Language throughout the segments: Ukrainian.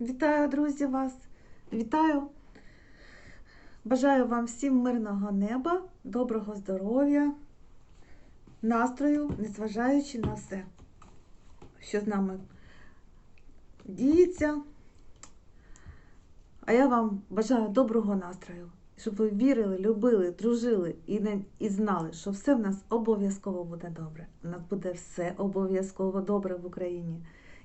Вітаю, друзі, вас! Вітаю! Бажаю вам всім мирного неба, доброго здоров'я, настрою, незважаючи на все, що з нами діється. А я вам бажаю доброго настрою, щоб ви вірили, любили, дружили і, не, і знали, що все в нас обов'язково буде добре. У нас буде все обов'язково добре в Україні.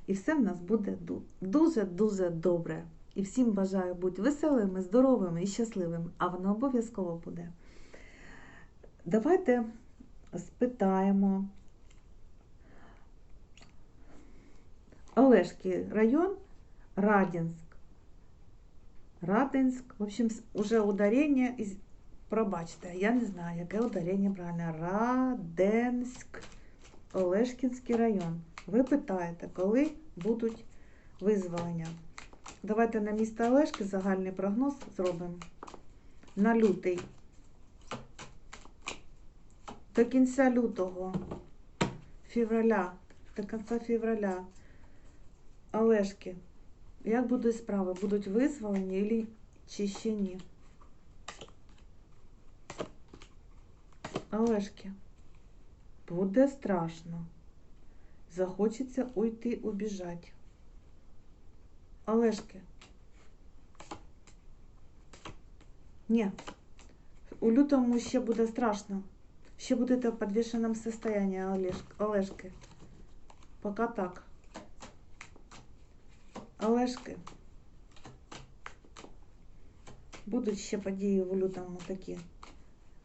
І все в нас буде дуже-дуже добре. І всім бажаю бути веселими, здоровими і щасливими, а воно обов'язково буде. Давайте спитаємо. Олешки район, Радінськ. Радинськ. В общем, уже ударення, пробачте, я не знаю, яке ударення правильно. Раденськ, Олешкінський район. Ви питаєте, коли будуть визволення? Давайте на місто Олешки загальний прогноз зробимо на лютий. До кінця лютого, февраля, до кінця февраля, Олешки. Як будуть справи? Будуть визволені чи ще ні? Олешки. Буде страшно. Захочеться уйти, убіжать. Олешки. Ні. У лютому ще буде страшно. Ще будете в підвішеному состоянии, Олешки. Пока так. Олешки. Будуть ще події в лютому такі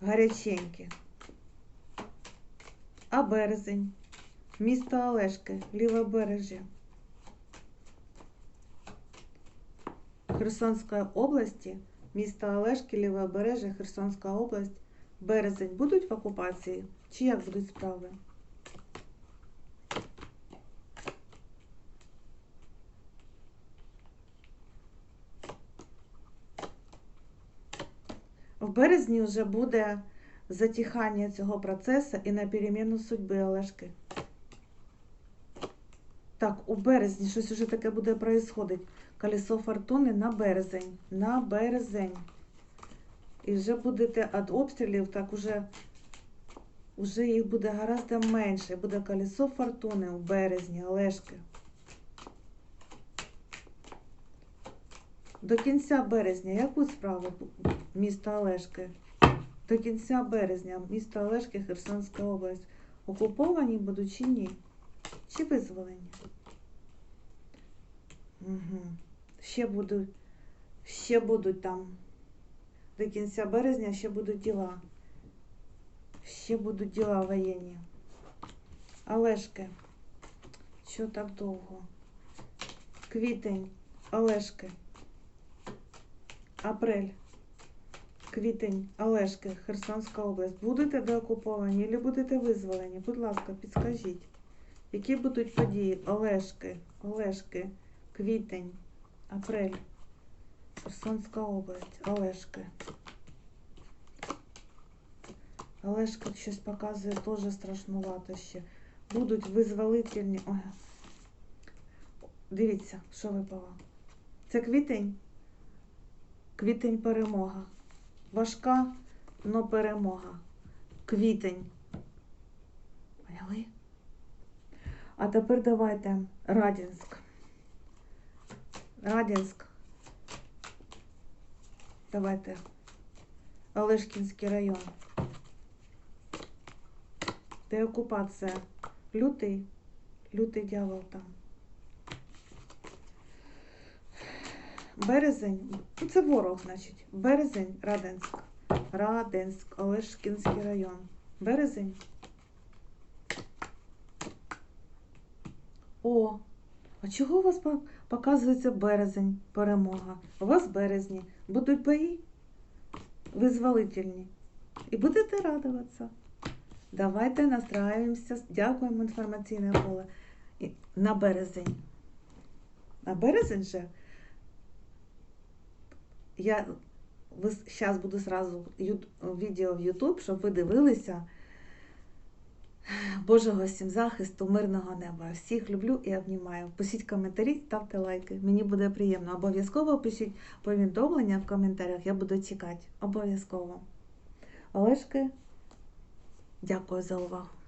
гаряченькі. А березень. Місто Олешки, Лівобережжя. Херсонської області, місто Олешки, Лівобережжя, Херсонська область, березень будуть в окупації? Чи як будуть справи? В березні вже буде затихання цього процесу і на переміну судьби Олешки. Так, у березні щось уже таке буде происходить. Колесо фортуни на березень. На березень. І вже будете від обстрілів, так уже, уже їх буде гораздо менше. Буде колесо фортуни у березні, Олешки. До кінця березня, яку справу міста Олешки? До кінця березня місто Олешки, Херсонська область. Окуповані будуть чи ні? Чи визволені? Угу. Ще будуть, ще будуть там. До кінця березня ще будуть діла. Ще будуть діла воєнні. Олешки. Що так довго? Квітень, Олешки. Апрель. Квітень, Олешки, Херсонська область. Будете деокуповані або будете визволені? Будь ласка, підскажіть. Які будуть події? Олешки, Олешки, квітень, апрель, Херсонська область, Олешки. Олешка щось показує теж страшнувато ще. Будуть визволительні. Ой. Дивіться, що випало. Це квітень. Квітень перемога. Важка, но перемога. Квітень. Поняли? А тепер давайте Радінськ. Радінськ. Давайте. Олешкінський район. Деокупація. Лютий. Лютий дьявол там. Березень. Ну, це ворог, значить. Березень, Раденськ. Раденськ, Олешкінський район. Березень. О, а чого у вас показується березень, перемога? У вас березні будуть бої визволительні. І будете радуватися. Давайте настраюємося, дякуємо інформаційне поле. На березень. На березень же я зараз буду сразу відео в YouTube, щоб ви дивилися. Божого всім захисту, мирного неба. Всіх люблю і обнімаю. Пишіть коментарі, ставте лайки. Мені буде приємно. Обов'язково пишіть повідомлення в коментарях. Я буду чекати. Обов'язково. Олешки, дякую за увагу.